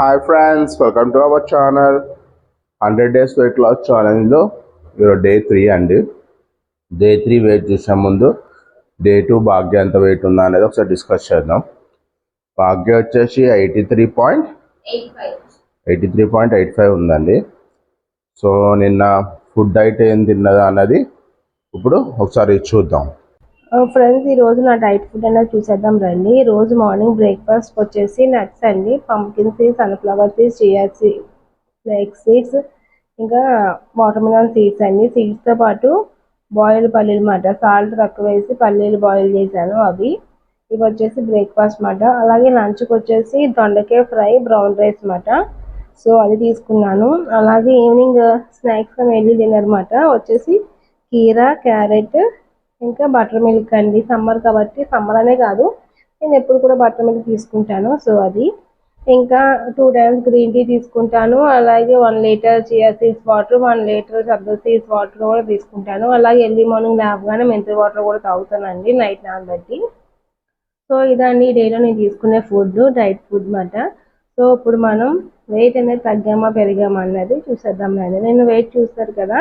Hi friends welcome to our channel hundred days weight loss ఛాలెంజ్లో ఈరోజు day three అండి. Day three weight చూసే ముందు day two భాగ్య ఎంత wait ఉందా అనేది ఒకసారి డిస్కస్ చేద్దాం. భాగ్య వచ్చేసి eighty three point eighty three point eight five ఉందండి. సో నిన్న ఫుడ్ డైట్ ఏం తిన్నదా అన్నది ఇప్పుడు ఒకసారి చూద్దాం. Uh, ఫ్రెండ్స్ ఈ రోజు నా డైట్ ఫుడ్ అనేది చూసేద్దాం రండి. ఈ రోజు మార్నింగ్ బ్రేక్ఫాస్ట్ వచ్చేసి నట్స్ అండి. Pumpkin seeds sunflower seeds chia flax seeds ఇంకా వాటర్మిలన్ సీడ్స్ అండి. సీడ్స్తో పాటు బాయిల్డ్ పల్లీలు మాట. సాల్ట్ తక్కువ వేసి పల్లీలు బాయిల్ చేశాను అవి. ఇవి వచ్చేసి బ్రేక్ఫాస్ట్ మాట. అలాగే లంచ్కి వచ్చేసి దొండకాయ ఫ్రై బ్రౌన్ రైస్ మాట. సో అది తీసుకున్నాను. అలాగే ఈవినింగ్ స్నాక్స్ వెళ్ళి డిన్నర్ మాట. వచ్చేసి కీరా క్యారెట్ ఇంకా బటర్ మిల్క్ అండి. సమ్మర్ కాబట్టి సమ్మర్ అనే కాదు. నేను ఎప్పుడు కూడా బటర్ మిల్క్ తీసుకుంటాను. సో అది. ఇంకా టూ టైమ్స్ గ్రీన్ టీ తీసుకుంటాను. అలాగే one litre chia seeds water one litre సబ్జా సీడ్స్ వాటర్ కూడా తీసుకుంటాను. అలాగే ఎర్లీ మార్నింగ్ లేవగానే మెంతుల వాటర్ కూడా తాగుతానండి నైట్ నానబెట్టి సో ఇదండి. డైలో నేను తీసుకునే ఫుడ్ డైట్ ఫుడ్ మాట సో ఇప్పుడు మనం వెయిట్ అనేది తగ్గామా పెరిగామా అన్నది చూసేద్దాం నేను వెయిట్ చూస్తారు కదా.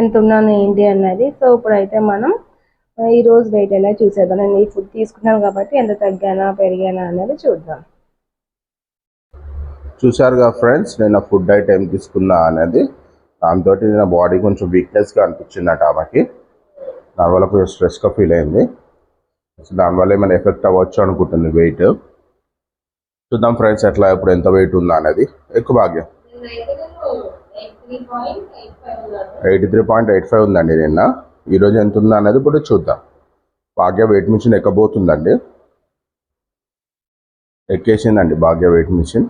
ఎంత ఉన్నాను ఏంటి అన్నది. సో ఇప్పుడైతే మనం ఆ, ఈ రోజు వెయిట్ ఎలా చూసేద్దాం. నేను ఈ ఫుడ్ తీసుకున్నాను కాబట్టి ఎంత తగ్గానా పెరిగానా అన్నది చూద్దాం. చూశారుగా ఫ్రెండ్స్ నేను ఫుడ్ డైట్ ఏం తీసుకున్నా అనేది దాంతో నా బాడీ కొంచెం వీక్నెస్గా అనిపించిందట ఆమెకి. దానివల్ల కొంచెం స్ట్రెస్గా ఫీల్ అయింది. సో దానివల్ల ఏమైనా ఎఫెక్ట్ అవ్వచ్చు అనుకుంటుంది వెయిట్ చూద్దాం ఫ్రెండ్స్ ఎట్లా ఇప్పుడు ఎంత వెయిట్ ఉందా అనేది ఎక్కువ భాగ్యం. Eighty three point eight five ఉందండి నిన్న. ఈరోజు ఎంత ఉందా అనేది ఇప్పుడు చూద్దాం. భాగ్య వెయిట్ మిషన్ ఎక్కబోతుందండి? ఎక్కేసిందండి భాగ్య వెయిట్ మిషన్.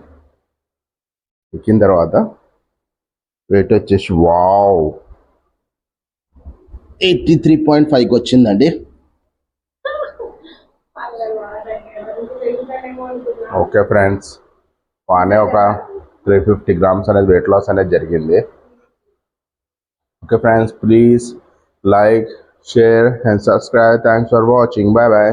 ఎక్కిన తర్వాత వెయిట్ వచ్చేసి వావ్. ఎయిటీ త్రీ పాయింట్ ఫైవ్కి వచ్చిందండి. ఓకే ఫ్రెండ్స్ బాగానే ఒక త్రీ ఫిఫ్టీ గ్రామ్స్ అనేది వెయిట్ లాస్ అనేది జరిగింది. Okay friends please like share and subscribe thanks for watching bye bye